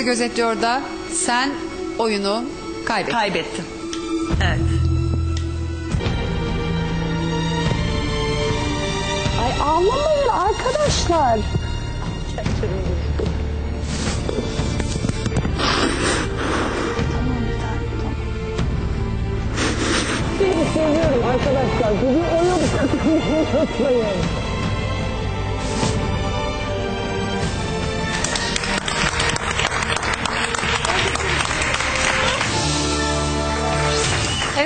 bizi gözetliyor da sen oyunu kaybettin. Kaybettim. Evet. Ay ağlamayın arkadaşlar. Seni seviyorum arkadaşlar. Sizi oyun katılmayı unutmayın.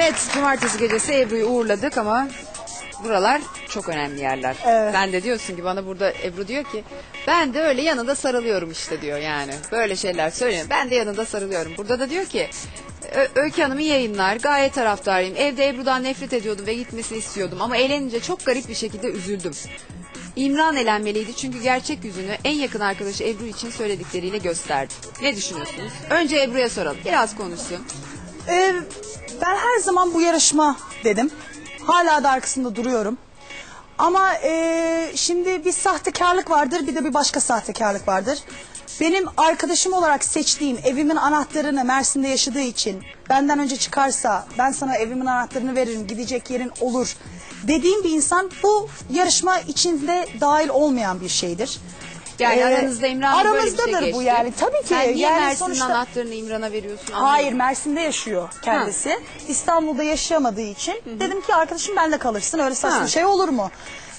Evet cumartesi gecesi Ebru'yu uğurladık ama buralar çok önemli yerler. Evet. Ben de diyorsun ki bana burada Ebru diyor ki ben de öyle yanında sarılıyorum işte diyor yani. Böyle şeyler söylüyor. Ben de yanında sarılıyorum. Burada da diyor ki Ö- Öykü Hanım'ın yayınlar gayet taraftarıyım. Evde Ebru'dan nefret ediyordum ve gitmesini istiyordum. Ama eğlenince çok garip bir şekilde üzüldüm. İmran elenmeliydi çünkü gerçek yüzünü en yakın arkadaşı Ebru için söyledikleriyle gösterdi. Ne düşünüyorsunuz? Önce Ebru'ya soralım. Biraz konuşsun. Ee, ben her zaman bu yarışma dedim. Hala da arkasında duruyorum. Ama ee, şimdi bir sahtekarlık vardır bir de bir başka sahtekarlık vardır. Benim arkadaşım olarak seçtiğim evimin anahtarını Mersin'de yaşadığı için benden önce çıkarsa ben sana evimin anahtarını veririm gidecek yerin olur dediğim bir insan bu yarışma içinde dahil olmayan bir şeydir. Yani Ee, aranızda İmran'la böyle bir şey aramızdadır geçti. bu yani tabii ki. Sen niye yani Mersin'in sonuçta- anahtarını İmran'a veriyorsun? Hayır Anlamadım. Mersin'de yaşıyor kendisi. İstanbul'da yaşayamadığı için dedim ki arkadaşım benle kalırsın öyle saçma Ha. şey olur mu?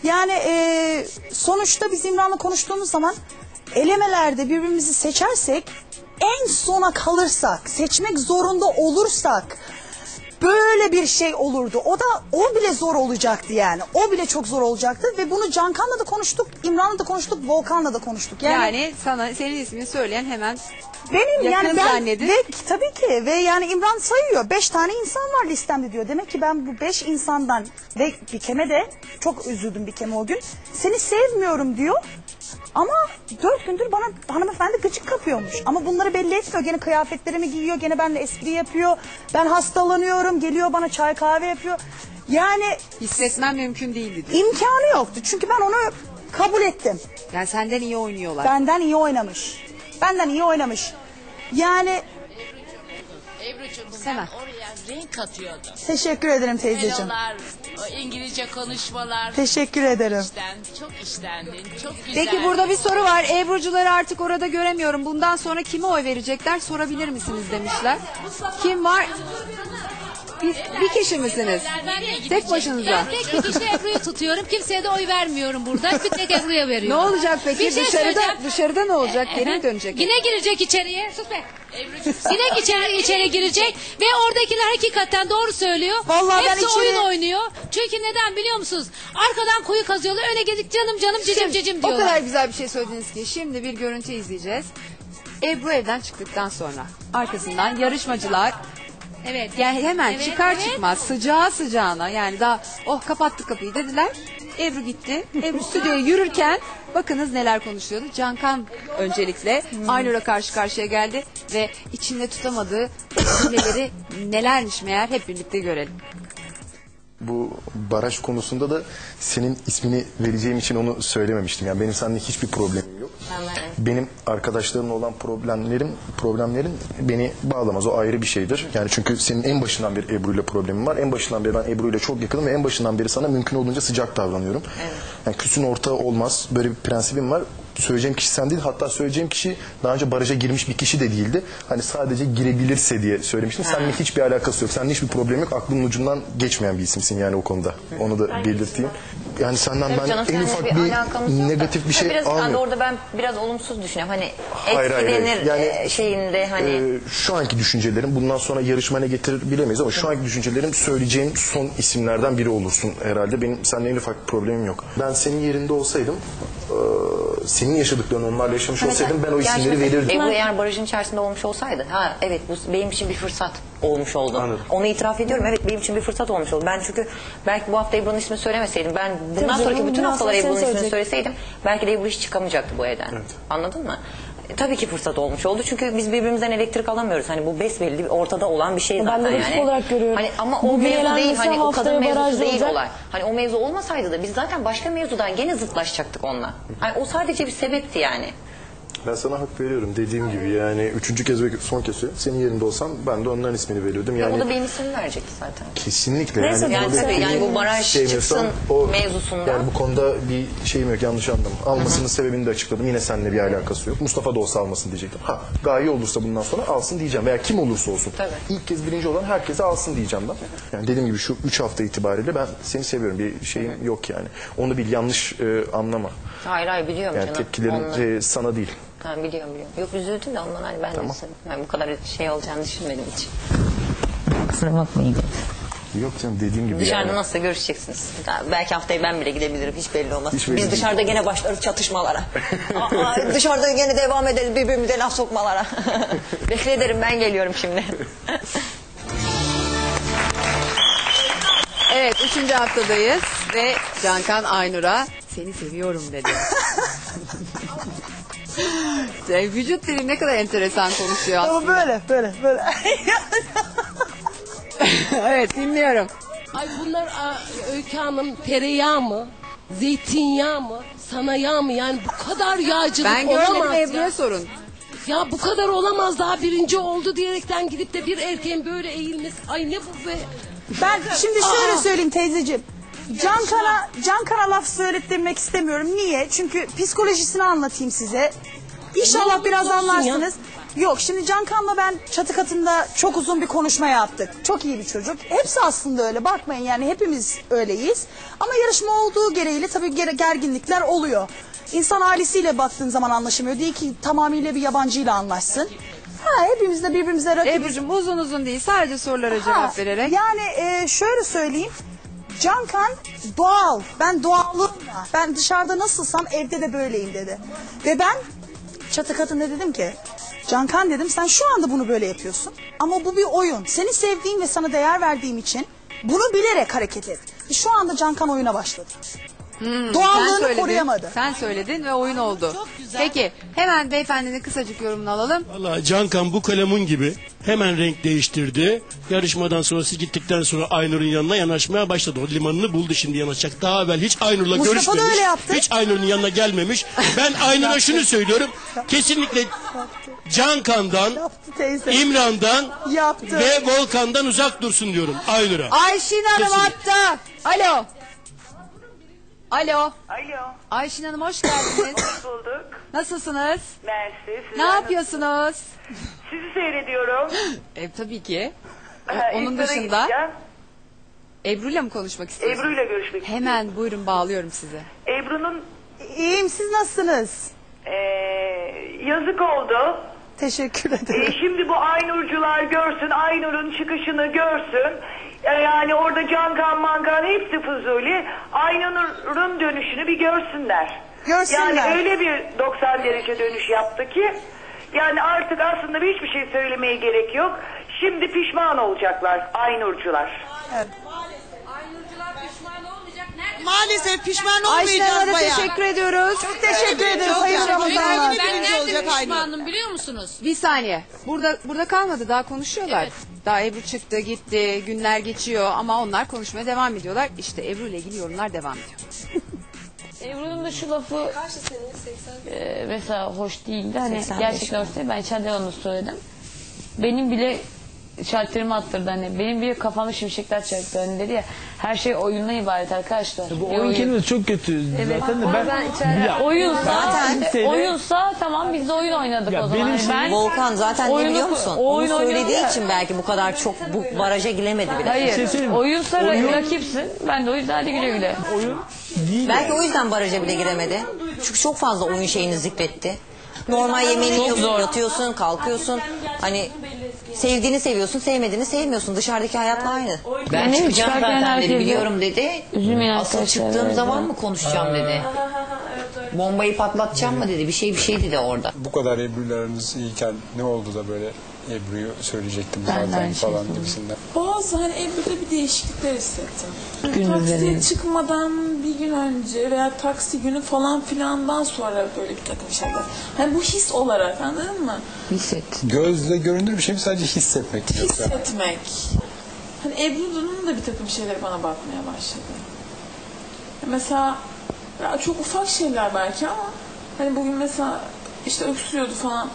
Yani e, sonuçta biz İmran'la konuştuğumuz zaman elemelerde birbirimizi seçersek en sona kalırsak seçmek zorunda olursak böyle bir şey olurdu. O da o bile zor olacaktı yani. O bile çok zor olacaktı ve bunu Cankan'la da konuştuk, İmran'la da konuştuk, Volkan'la da konuştuk. Yani, sana senin ismini söyleyen hemen benim Yakın yani ben zannedin. ve tabii ki ve yani İmran sayıyor. Beş tane insan var listemde diyor. Demek ki ben bu beş insandan ve Bikem'e de çok üzüldüm Bikem'e o gün. Seni sevmiyorum diyor. Ama dört gündür bana hanımefendi gıcık kapıyormuş. Ama bunları belli etmiyor. Gene kıyafetlerimi giyiyor. Gene benimle espri yapıyor. Ben hastalanıyorum. Geliyor bana çay kahve yapıyor. Yani hissetmen mümkün değildi diyor. imkanı yoktu. Çünkü ben onu kabul ettim. Yani senden iyi oynuyorlar. Benden iyi oynamış. Benden iyi oynamış. Yani Ebru'cum sen Hemen. oraya renk katıyordun. teşekkür ederim teyzeciğim. Melolar, o İngilizce konuşmalar. Teşekkür ederim. İşten, çok işlendin, çok güzel. Peki burada bir soru var. Ebru'cuları artık orada göremiyorum. Bundan sonra kime oy verecekler sorabilir misiniz demişler. Kim var? Bir, bir kişi misiniz? Tek başınıza. Ben tek bir kişi Ebru'yu tutuyorum. Kimseye de oy vermiyorum burada. Bir tek Ebru'ya Ne veriyorum. olacak peki? Bir şey dışarıda söyleyeceğim. dışarıda ne olacak? Geri mi dönecek? Yine girecek içeriye. Sus be. Yine içeri, içeri girecek ve oradakiler hakikaten doğru söylüyor. Vallahi ben Hepsi içeri- oyun oynuyor. Çünkü neden biliyor musunuz? Arkadan kuyu kazıyorlar. Öne gidip canım canım cicim cicim O diyorlar. kadar güzel bir şey söylediniz ki şimdi bir görüntü izleyeceğiz. Ebru evden çıktıktan sonra arkasından yarışmacılar Evet. yani hemen Evet, çıkar evet. çıkmaz sıcağı sıcağına yani daha oh kapattık kapıyı dediler. Ebru gitti. Ebru stüdyoya yürürken bakınız neler konuşuyordu. Cankan öncelikle Aynur'a karşı karşıya geldi ve içinde tutamadığı cümleleri nelermiş meğer hep birlikte görelim. Bu baraj konusunda da senin ismini vereceğim için onu söylememiştim. Yani benim seninle hiçbir problemim. Benim arkadaşlarımla olan problemlerim problemlerin beni bağlamaz. O ayrı bir şeydir. Yani çünkü senin en başından beri Ebru ile problemin var. En başından beri ben Ebru ile çok yakınım ve en başından beri sana mümkün olduğunca sıcak davranıyorum. Yani küsün ortağı olmaz. Böyle bir prensibim var. Söyleyeceğim kişi sen değil. Hatta söyleyeceğim kişi daha önce baraja girmiş bir kişi de değildi. Hani sadece girebilirse diye söylemiştim. Seninle hiçbir alakası yok. Seninle hiçbir problem yok. Aklımın ucundan geçmeyen bir isimsin yani o konuda. Onu da belirteyim. Yani senden ben Canım, en seninle ufak bir alakamız yok da. negatif bir şey biraz, almıyorum. Hani orada ben biraz olumsuz düşünüyorum. Hani Hayır, hayır, hayır. etkilenir Yani, e, şeyinde hani. Ee, şu anki düşüncelerim bundan sonra yarışma ne getirir bilemeyiz ama şu anki düşüncelerim söyleyeceğim son isimlerden biri olursun herhalde. Benim seninle en ufak bir problemim yok. Ben senin yerinde olsaydım e, senin yaşadıklarını onlarla yaşamış olsaydım ben o isimleri mesela verirdim. Ebru eğer barajın içerisinde olmuş olsaydı ha evet bu benim için bir fırsat olmuş oldu. Anladım. Onu itiraf ediyorum. Evet benim için bir fırsat olmuş oldu. Ben çünkü belki bu hafta Ebru'nun ismini söylemeseydim ben bundan Tabii sonraki canım, bütün bundan haftalar sonra seni Ebru'nun ismini söyleyecek. söyleseydim belki de Ebru hiç çıkamayacaktı bu evden. Anladın mı? E, tabii ki fırsat olmuş oldu. Çünkü biz birbirimizden elektrik alamıyoruz. Hani bu besbelli ortada olan bir şey Ben zaten de rakip yani. olarak görüyorum. Hani ama o Bugün mevzu değil hani o kadın mevzusu değil olacak. olay. Hani o mevzu olmasaydı da biz zaten başka mevzudan gene zıtlaşacaktık onunla. Hani o sadece bir sebepti yani. Ben sana hak veriyorum dediğim gibi yani üçüncü kez ve son kez söylüyorum. Senin yerinde olsam ben de onların ismini veriyordum. Yani O da benim ismimi verecek zaten. kesinlikle. Neyse, Yani böyle tabii yani bu baraj çıksın mevzusunda. Yani bu konuda bir şeyim yok yanlış anlama. Almasının sebebini de açıkladım. Yine seninle bir alakası yok. Mustafa da olsa almasın diyecektim. Ha gaye olursa bundan sonra alsın diyeceğim. Veya kim olursa olsun. Tabii. İlk kez birinci olan herkese alsın diyeceğim ben. Yani dediğim gibi şu üç hafta itibariyle ben seni seviyorum. Bir şeyim yok yani. Onu bil yanlış e, anlama. Hayır hayır biliyorum Yani canım. tepkilerim Onları- e, sana değil. Ha, biliyorum biliyorum. Yok üzüldüm de ondan hani ben de istedim. Yani bu kadar şey olacağını düşünmedim hiç. Kusura bakmayın. Yok canım dediğim gibi. Dışarıda yani. nasılsa görüşeceksiniz. Daha belki haftaya ben bile gidebilirim. Hiç belli olmaz. Hiç belli Biz değil. dışarıda gene başlarız çatışmalara. Aa, dışarıda gene devam ederiz birbirimize laf sokmalara. Bekle ederim ben geliyorum şimdi. Evet üçüncü haftadayız ve Cankan Aynur'a seni seviyorum dedi. Yani vücut dilim ne kadar enteresan konuşuyor Ama aslında. böyle böyle böyle. evet dinliyorum. Ay bunlar Öykü Hanım tereyağı mı? Zeytinyağı mı? Sana yağ mı? Yani bu kadar yağcılık Ben görmedim olamaz Ebru'ya ya. sorun. Ya bu kadar olamaz daha birinci oldu diyerekten gidip de bir erkeğin böyle eğilmesi. Ay ne bu be? Ben şimdi şöyle Aa! söyleyeyim teyzeciğim. Can Kana, Can Kana laf söylettirmek istemiyorum. Niye? Çünkü psikolojisini anlatayım size. İnşallah biraz anlarsınız. Yok şimdi Can Kan'la ben çatı katında çok uzun bir konuşma yaptık. Çok iyi bir çocuk. Hepsi aslında öyle bakmayın yani hepimiz öyleyiz. Ama yarışma olduğu gereğiyle tabii ger- gerginlikler oluyor. İnsan ailesiyle baktığın zaman anlaşamıyor. Değil ki tamamıyla bir yabancıyla anlaşsın. Ha, hepimiz de birbirimize rakibiz. Ebru'cum uzun uzun değil sadece sorulara Ha, cevap vererek. Yani e, şöyle söyleyeyim. Cankan doğal. Ben doğallığımla. Ben dışarıda nasılsam evde de böyleyim dedi. Ve ben çatı katında dedim ki Cankan dedim sen şu anda bunu böyle yapıyorsun. Ama bu bir oyun. Seni sevdiğim ve sana değer verdiğim için bunu bilerek hareket et. Şu anda Cankan oyuna başladı. Sen Doğallığını söyledin, koruyamadı. Sen söyledin ve oyun oldu. Peki hemen beyefendinin kısacık yorumunu alalım. Valla Cankan bu kalemun gibi hemen renk değiştirdi. Yarışmadan sonra siz gittikten sonra Aynur'un yanına yanaşmaya başladı. O limanını buldu şimdi yanaşacak. Daha evvel hiç Aynur'la Mustafa da görüşmemiş. öyle yaptı. Hiç Aynur'un yanına gelmemiş. Ben Aynur'a şunu söylüyorum. Kesinlikle Cankan'dan, Yaptı teyze. İmran'dan Yaptı. ve Volkan'dan uzak dursun diyorum Aynur'a. Ayşin Hanım Kesinlikle. hatta. Alo. Alo. Alo, Ayşin Hanım hoş geldiniz. bulduk. Nasılsınız? Mersi. Ne yapıyorsunuz? Sizi seyrediyorum. E, tabii ki. Ha, Onun dışında gideceğim. Ebru'yla mı konuşmak istiyorsunuz? Ebru'yla görüşmek istiyorum. Hemen buyurun bağlıyorum sizi. Ebru'nun İyiyim siz nasılsınız? eee, yazık oldu. Teşekkür E, ederim. şimdi bu Aynurcular görsün, Aynur'un çıkışını görsün. E, yani orada Cankan Mankan hepsi Fuzuli. Aynur'un dönüşünü bir görsünler. Görsünler. Yani öyle bir 90 derece dönüş yaptı ki yani artık aslında hiçbir şey söylemeye gerek yok. Şimdi pişman olacaklar Aynurcular. Maalesef pişman olmayacağız da bayağı. teşekkür ediyoruz. Çok teşekkür ederim. çok Hayırlı aynı. pişmanım biliyor musunuz? Bir saniye. Burada burada kalmadı. Daha konuşuyorlar. Daha Ebru çıktı, gitti. Günler geçiyor ama onlar konuşmaya devam ediyorlar. İşte Ebru ile ilgili yorumlar devam ediyor. Ebru'nun da şu lafı e, mesela hoş değildi. Hani gerçekten hoş değil. Ben onu söyledim. Benim bile şalterimi attırdı hani. Benim bile kafamda şimşekler çaktı. Hani dedi ya her şey oyunla ibaret arkadaşlar. Bu Bir oyun kelimesi çok kötü. Evet. Zaten de ben, Ya, oyunsa, zaten kimseyle- oyunsa tamam biz de oyun oynadık Ya o zaman. benim Hani ben Volkan zaten ne oyunu- biliyor musun? o oyun Onu söylediği ya. için belki bu kadar çok bu baraja giremedi bile. Hayır. şey söyleyeyim mi? oyunsa Oyun- rakipsin. Ben de o yüzden hadi güle güle. oyun değil. Belki o yüzden baraja bile giremedi. Çünkü çok fazla oyun şeyini zikretti. Normal yemeğini yiyorsun, zor. yatıyorsun, kalkıyorsun. Hani sevdiğini seviyorsun, sevmediğini sevmiyorsun. Dışarıdaki hayatla aynı. Ben Yani çıkacağım çıkarken zaten dedi, herkese- biliyorum dedi. Üzülmeyin Asıl arkadaşlar, çıktığım evet. zaman mı konuşacağım dedi. Bombayı patlatacağım mı dedi. Bir şey bir şey dedi orada. bu kadar Ebru'yla aranız iyiyken ne oldu da böyle Ebru'yu söyleyecektim Ben de zaten aynı şeyi falan söyledim. gibisinden. Bazı hani Ebru'da bir değişiklikler hissettim. Taksiye çıkmadan gün önce veya taksi günü falan filandan sonra böyle bir takım şeyler. Hani bu his olarak anladın mı? Hisset. Gözle görünür bir şey mi sadece hissetmek yoksa? Hissetmek. Hani Ebru'nun da bir takım şeyleri bana bakmaya başladı. Mesela ya çok ufak şeyler belki ama hani bugün mesela işte öksürüyordu falan.